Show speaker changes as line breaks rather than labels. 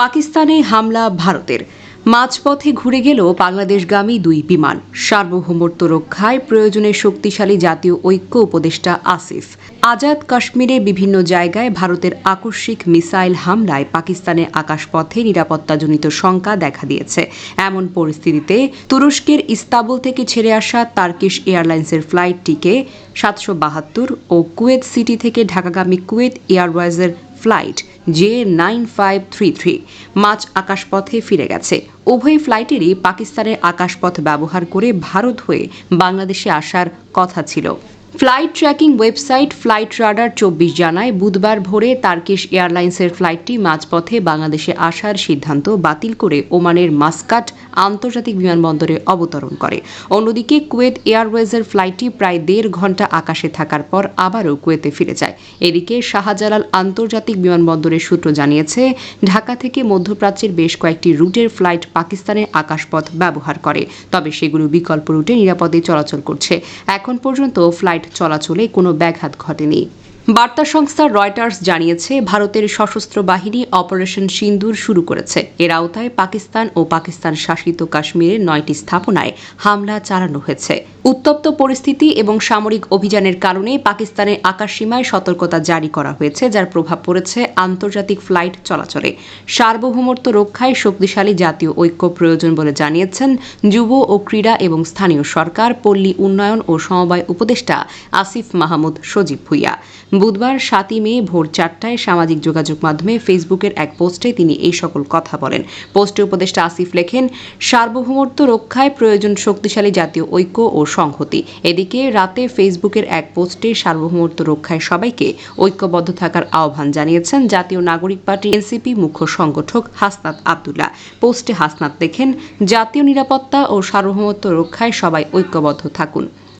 পাকিস্তানে হামলা ভারতের। মাঝপথে ঘুরে গেল বাংলাদেশগামী দুই বিমান। সার্বভৌমত্ব রক্ষায় প্রয়োজনে শক্তিশালী জাতীয় ঐক্য উপদেষ্টা আসিফ। আজাদ কাশ্মীরে বিভিন্ন জায়গায় ভারতের আকস্মিক মিসাইল হামলায় পাকিস্তানের আকাশপথে নিরাপত্তাজনিত শঙ্কা দেখা দিয়েছে। এমন পরিস্থিতিতে তুরস্কের ইস্তাবুল থেকে ছেড়ে আসা তার্কিশ এয়ারলাইন্সের ফ্লাইটটিকে সাতশো বাহাত্তর ও কুয়েত সিটি থেকে ঢাকাগামী Kuwait এয়ারওয়েজের flight J nine five three three মাঝ আকাশপথে ফিরে গেছে। উভয় ফ্লাইটেরই পাকিস্তানের আকাশপথ ব্যবহার করে ভারত হয়ে বাংলাদেশে আসার কথা ছিল। Flight tracking website flight radar চব্বিশ জানায়, বুধবার ভোরে তার্কিশ এয়ারলাইন্সের ফ্লাইটটি মাঝপথে বাংলাদেশে আসার সিদ্ধান্ত বাতিল করে ওমানের মাস্কাট আন্তর্জাতিক বিমানবন্দরে অবতরণ করে। অন্যদিকে কুয়েত এয়ারওয়েজের ফ্লাইটটি প্রায় দেড় ঘণ্টা আকাশে থাকার পর আবারও কুয়েতে ফিরে যায়। এদিকে শাহজালাল আন্তর্জাতিক বিমানবন্দরের সূত্র জানিয়েছে, ঢাকা থেকে মধ্যপ্রাচ্যের বেশ কয়েকটি রুটের ফ্লাইট পাকিস্তানের আকাশপথ ব্যবহার করে, তবে সেগুলো বিকল্প রুটে নিরাপদে চলাচল করছে। এখন পর্যন্ত ফ্লাইট চলাচলে কোনো ব্যাঘাত ঘটেনি। বার্তা সংস্থা রয়টার্স জানিয়েছে, ভারতের সশস্ত্র বাহিনী অপারেশন সিন্দুর শুরু করেছে। এর আওতায় পাকিস্তান ও পাকিস্তান শাসিত কাশ্মীরের নয়টি স্থাপনায় হামলা চালানো হয়েছে। উত্তপ্ত পরিস্থিতি এবং সামরিক অভিযানের কারণে পাকিস্তানের আকাশসীমায় সতর্কতা জারি করা হয়েছে, যার প্রভাব পড়েছে আন্তর্জাতিক ফ্লাইট চলাচলে। সার্বভৌমত্ব রক্ষায় শক্তিশালী জাতীয় ঐক্য প্রয়োজন বলে জানিয়েছেন যুব ও ক্রীড়া এবং স্থানীয় সরকার, পল্লী উন্নয়ন ও সমবায় উপদেষ্টা আসিফ মাহমুদ সজীব ভুইয়া। বুধবার সাতই মে ভোর চারটায় সামাজিক যোগাযোগ মাধ্যমে ফেসবুকের এক পোস্টে তিনি এই সকল কথা বলেন। পোস্টে উপদেষ্টা আসিফ লেখেন, সার্বভৌমত্ব রক্ষায় প্রয়োজন শক্তিশালী জাতীয় ঐক্য ও সংহতি। এদিকে রাতে ফেসবুকের এক পোস্টে সার্বভৌমত্ব রক্ষায় সবাইকে ঐক্যবদ্ধ থাকার আহ্বান জানিয়েছেন জাতীয় নাগরিক পার্টি এনসিপি মুখ্য সংগঠক হাসনাত আবদুল্লাহ। পোস্টে হাসনাত দেখেন, জাতীয় নিরাপত্তা ও সার্বভৌমত্ব রক্ষায় সবাই ঐক্যবদ্ধ থাকুন।